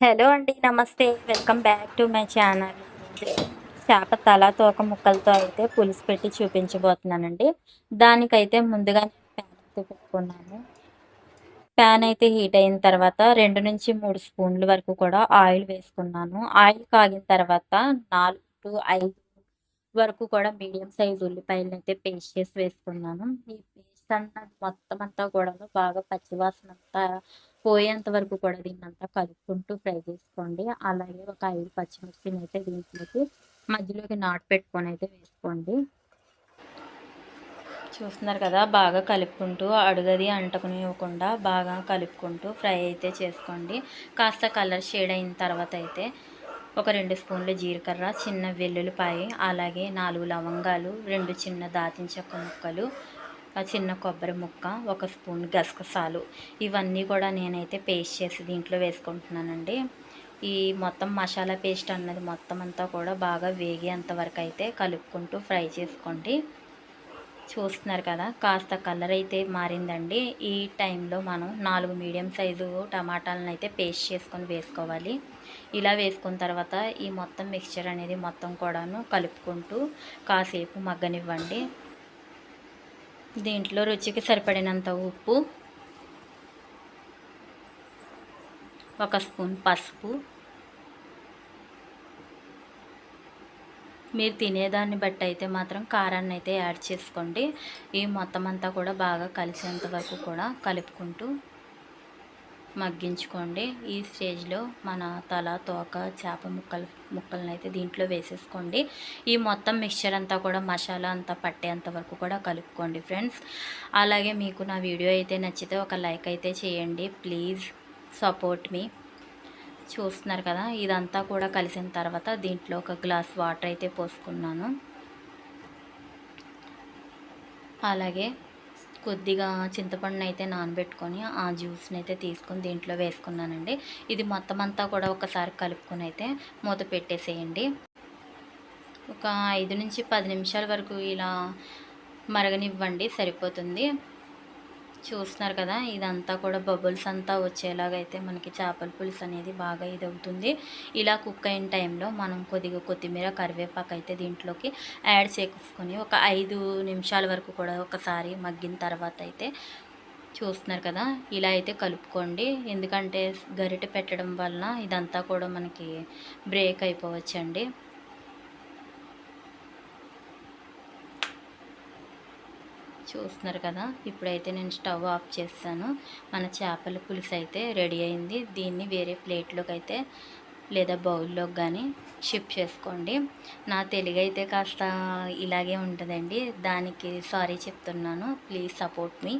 Hello అండి namaste. Welcome back to my channel. చేప తల తోక ముక్కలతో అయితే పులుసు పెట్టి చూపించబోతున్నానండి. దానికైతే ముందుగా నేను ప్యాన్ అయితే పెట్టుకున్నాను. ప్యాన్ అయితే హీట్ అయిన తర్వాత రెండు నుంచి మూడు స్పూన్ల వరకు కూడా ఆయిల్ వేసుకున్నాను. ఆయిల్ కాగిన తర్వాత నాలుగు టు ఐదు వరకు కూడా మీడియం సైజ్ ఉల్లిపాయలను అయితే పేస్ట్ చేసి వేసుకున్నాను. ఈ పేస్ట్ అన్నది మొత్తం అంతా కూడా బాగా పచ్చివాసన అంతా పోయేంత వరకు కూడా దీన్ని అంతా కలుపుకుంటూ ఫ్రై చేసుకోండి. అలాగే ఒక ఐదు పచ్చిమిర్చిని అయితే దీంట్లోకి మధ్యలోకి నాటు పెట్టుకొని అయితే వేసుకోండి. చూస్తున్నారు కదా బాగా కలుపుకుంటూ అడుగది అంటకునివ్వకుండా బాగా కలుపుకుంటూ ఫ్రై అయితే చేసుకోండి. కాస్త కలర్ షేడ్ అయిన తర్వాత అయితే ఒక రెండు స్పూన్లు జీలకర్ర చిన్న వెల్లుల్లిపాయ అలాగే నాలుగు లవంగాలు రెండు చిన్న దాచిన చెక్క ముక్కలు చిన్న కొబ్బరి ముక్క ఒక స్పూన్ గసగసాలు ఇవన్నీ కూడా నేనైతే పేస్ట్ చేసి దీంట్లో వేసుకుంటున్నానండి. ఈ మొత్తం మసాలా పేస్ట్ అన్నది మొత్తం అంతా కూడా బాగా వేగేంత వరకు అయితే కలుపుకుంటూ ఫ్రై చేసుకోండి. చూస్తున్నారు కదా కాస్త కలర్ అయితే మారిందండి. ఈ టైంలో మనం నాలుగు మీడియం సైజు టమాటాలను అయితే పేస్ట్ చేసుకొని వేసుకోవాలి. ఇలా వేసుకున్న తర్వాత ఈ మొత్తం మిక్చర్ అనేది మొత్తం కూడాను కలుపుకుంటూ కాసేపు మగ్గనివ్వండి. దీంట్లో రుచికి సరిపడినంత ఉప్పు ఒక స్పూన్ పసుపు. మీరు తినేదాన్ని బట్టి అయితే మాత్రం కారాన్ని అయితే యాడ్ చేసుకోండి. ఈ మొత్తం అంతా కూడా బాగా కలిసేంత వరకు కూడా కలుపుకుంటూ మగ్గించుకోండి. ఈ స్టేజ్లో మన తల తోక చేప ముక్కలు ముక్కలను అయితే దీంట్లో వేసేసుకోండి. ఈ మొత్తం మిక్చర్ అంతా కూడా మసాలా అంతా పట్టేంత వరకు కూడా కలుపుకోండి ఫ్రెండ్స్. అలాగే మీకు నా వీడియో అయితే నచ్చితే ఒక లైక్ అయితే చేయండి. Please support me. చూస్తున్నారు కదా ఇదంతా కూడా కలిసిన తర్వాత దీంట్లో ఒక గ్లాస్ వాటర్ అయితే పోసుకున్నాను. అలాగే కొద్దిగా చింతపండుని అయితే నానబెట్టుకొని ఆ జ్యూస్ని అయితే తీసుకొని దీంట్లో వేసుకున్నానండి. ఇది మొత్తం అంతా కూడా ఒకసారి కలుపుకొని అయితే మూత పెట్టేసేయండి. ఒక ఐదు నుంచి పది నిమిషాల వరకు ఇలా మరగనివ్వండి సరిపోతుంది. చూస్తున్నారు కదా ఇదంతా కూడా బబుల్స్ అంతా వచ్చేలాగైతే మనకి చేపల పులుసు అనేది బాగా ఇది అవుతుంది ఇలా కుక్ అయిన టైంలో మనం కొద్దిగా కొత్తిమీర కరివేపాకు అయితే దీంట్లోకి యాడ్ చేసుకొని ఒక ఐదు నిమిషాల వరకు కూడా ఒకసారి మగ్గిన తర్వాత అయితే చూస్తున్నారు కదా ఇలా అయితే కలుపుకోండి. ఎందుకంటే గరిటె పెట్టడం వలన ఇదంతా కూడా మనకి బ్రేక్ అయిపోవచ్చండి. చూస్తున్నారు కదా ఇప్పుడైతే నేను స్టవ్ ఆఫ్ చేస్తాను. మన చేపల పులుసు అయితే రెడీ అయింది. దీన్ని వేరే ప్లేట్లోకి అయితే లేదా బౌల్లోకి కానీ షిఫ్ట్ చేసుకోండి. నా తెలుగు అయితే కాస్త ఇలాగే ఉంటుందండి. దానికి సారీ చెప్తున్నాను. Please support me.